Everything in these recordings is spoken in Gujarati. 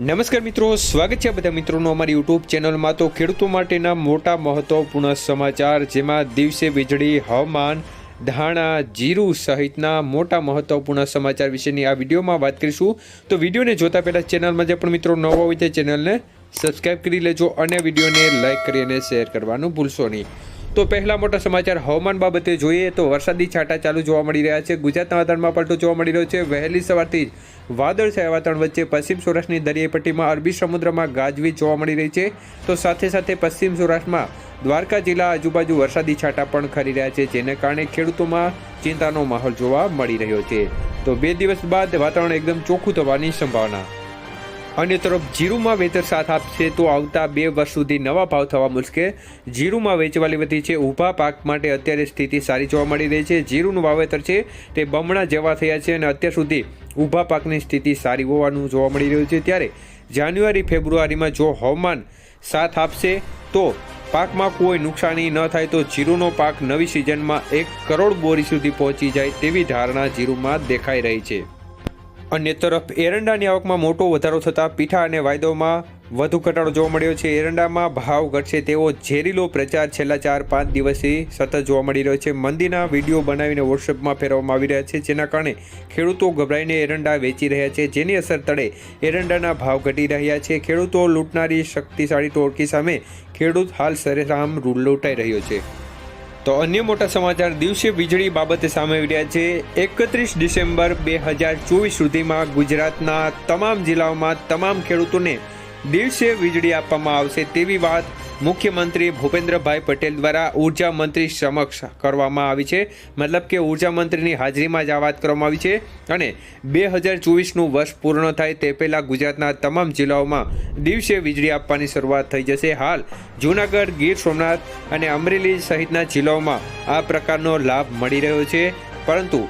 નમસ્કાર મિત્રો, સ્વાગત છે બધા મિત્રોનો અમારી યુટ્યુબ ચેનલમાં. તો ખેડૂતો માટેના મોટા મહત્વપૂર્ણ સમાચાર, જેમાં દિવસે વીજળી, હવામાન, ધાણા, જીરું સહિતના મોટા મહત્વપૂર્ણ સમાચાર વિશેની આ વિડીયોમાં વાત કરીશું. તો વિડીયોને જોતા પહેલાં ચેનલમાં જે પણ મિત્રો નવો હોય તે ચેનલને સબસ્ક્રાઈબ કરી લેજો અને વિડીયોને લાઇક કરી અને શેર કરવાનું ભૂલશો નહીં. તો પહેલા મોટા સમાચાર હવામાન બાબતે જોઈએ તો વરસાદી છાંટા ચાલુ જોવા મળી રહ્યા છે. ગુજરાતના વાતાવરણમાં પલટો જોવા મળી રહ્યો છે. વહેલી સવારથી જ વાદળછાયા વાતાવરણ વચ્ચે પશ્ચિમ સૌરાષ્ટ્રની દરિયાઈ પટ્ટીમાં અરબી સમુદ્રમાં ગાજવીજ જોવા મળી રહી છે. તો સાથે સાથે પશ્ચિમ સૌરાષ્ટ્રમાં દ્વારકા જિલ્લા આજુબાજુ વરસાદી છાંટા પણ ખરી રહ્યા છે, જેને કારણે ખેડૂતોમાં ચિંતાનો માહોલ જોવા મળી રહ્યો છે. તો બે દિવસ બાદ વાતાવરણ એકદમ ચોખ્ખું થવાની સંભાવના અન્ય તરફ જીરુમાં વેતર સાથ આપશે તો આવતા બે વર્ષ સુધી નવા ભાવ થવા મુશ્કેલ. જીરુમાં વેચવાલી વધી છે. ઊભા પાક માટે અત્યારે સ્થિતિ સારી જોવા મળી રહી છે. જીરુનું વાવેતર છે તે બમણા જેવા થયા છે અને અત્યાર સુધી ઊભા પાકની સ્થિતિ સારી હોવાનું જોવા મળી રહ્યું છે. ત્યારે જાન્યુઆરી, ફેબ્રુઆરીમાં જો હવામાન સાથ આપશે તો પાકમાં કોઈ નુકસાની ન થાય તો જીરુનો પાક નવી સિઝનમાં એક કરોડ બોરી સુધી પહોંચી જાય તેવી ધારણા જીરુમાં દેખાઈ રહી છે. અન્ય તરફ એરંડાની આવકમાં મોટો વધારો થતાં પીઠા અને વાયદોમાં વધુ ઘટાડો જોવા મળ્યો છે. એરંડામાં ભાવ ઘટશે તેવો ઝેરીલો પ્રચાર છેલ્લા ચાર પાંચ દિવસથી સતત જોવા મળી રહ્યો છે. મંદીના વીડિયો બનાવીને વોટ્સએપમાં ફેરવવામાં આવી રહ્યા છે, જેના કારણે ખેડૂતો ગભરાઈને એરંડા વેચી રહ્યા છે, જેની અસર તળે એરંડાના ભાવ ઘટી રહ્યા છે. ખેડૂતો લૂંટનારી શક્તિશાળી ટોળકી સામે ખેડૂત હાલ સરેરામ લૂંટાઈ રહ્યો છે. તો અન્ય મોટા સમાચાર દિવસે વીજળી બાબતે સામે રહ્યા છે. એકત્રીસ ડિસેમ્બર બે હજાર ચોવીસ સુધીમાં ગુજરાતના તમામ જિલ્લાઓમાં તમામ ખેડૂતોને દિવસે વીજળી આપવામાં આવશે તેવી વાત મુખ્યમંત્રી ભૂપેન્દ્રભાઈ પટેલ દ્વારા ઊર્જા મંત્રી સમક્ષ કરવામાં આવી છે. મતલબ કે ઊર્જા મંત્રીની હાજરીમાં જ આ વાત કરવામાં આવી છે. અને બે હજાર ચોવીસનું વર્ષ પૂર્ણ થાય તે પહેલાં ગુજરાતના તમામ જિલ્લાઓમાં દિવસે વીજળી આપવાની શરૂઆત થઈ જશે. હાલ જૂનાગઢ, ગીર સોમનાથ અને અમરેલી સહિતના જિલ્લાઓમાં આ પ્રકારનો લાભ મળી રહ્યો છે. પરંતુ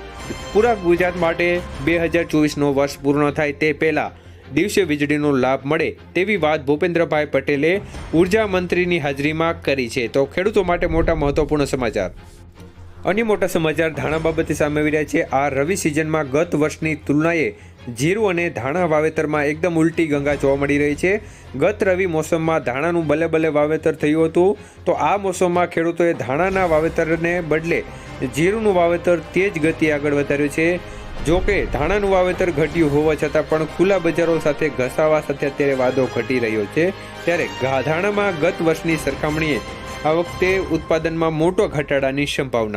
પૂરા ગુજરાત માટે બે હજાર ચોવીસનો વર્ષ પૂર્ણ થાય તે પહેલાં દિવસે વીજળીનો લાભ મળે તેવી વાત ભૂપેન્દ્રભાઈ પટેલે ઊર્જા મંત્રીની હાજરીમાં કરી છે. તો ખેડૂતો માટે મોટા મહત્વપૂર્ણ સમાચાર. અન્ય મોટા સમાચાર ધાણા બાબતે સામે આવી રહ્યા છે. આ રવિ સિઝનમાં ગત વર્ષની તુલનાએ જીરું અને ધાણા વાવેતરમાં એકદમ ઉલટી ગંગા જોવા મળી રહી છે. ગત રવિ મોસમમાં ધાણાનું બલે બલે વાવેતર થયું હતું, તો આ મોસમમાં ખેડૂતોએ ધાણાના વાવેતરને બદલે જીરુંનું વાવેતર તેજ ગતિ આગળ વધાર્યું છે. જો કે ધાણાનું વાવેતર ઘટ્યું હોવા છતાં પણ ખુલ્લા બજારો સાથે ઘસાવા સાથે અત્યારે વાદો ઘટી રહ્યો છે. ત્યારે ધાણામાં ગત વર્ષની સરખામણીએ આ વખતે ઉત્પાદનમાં મોટો ઘટાડાની સંભાવના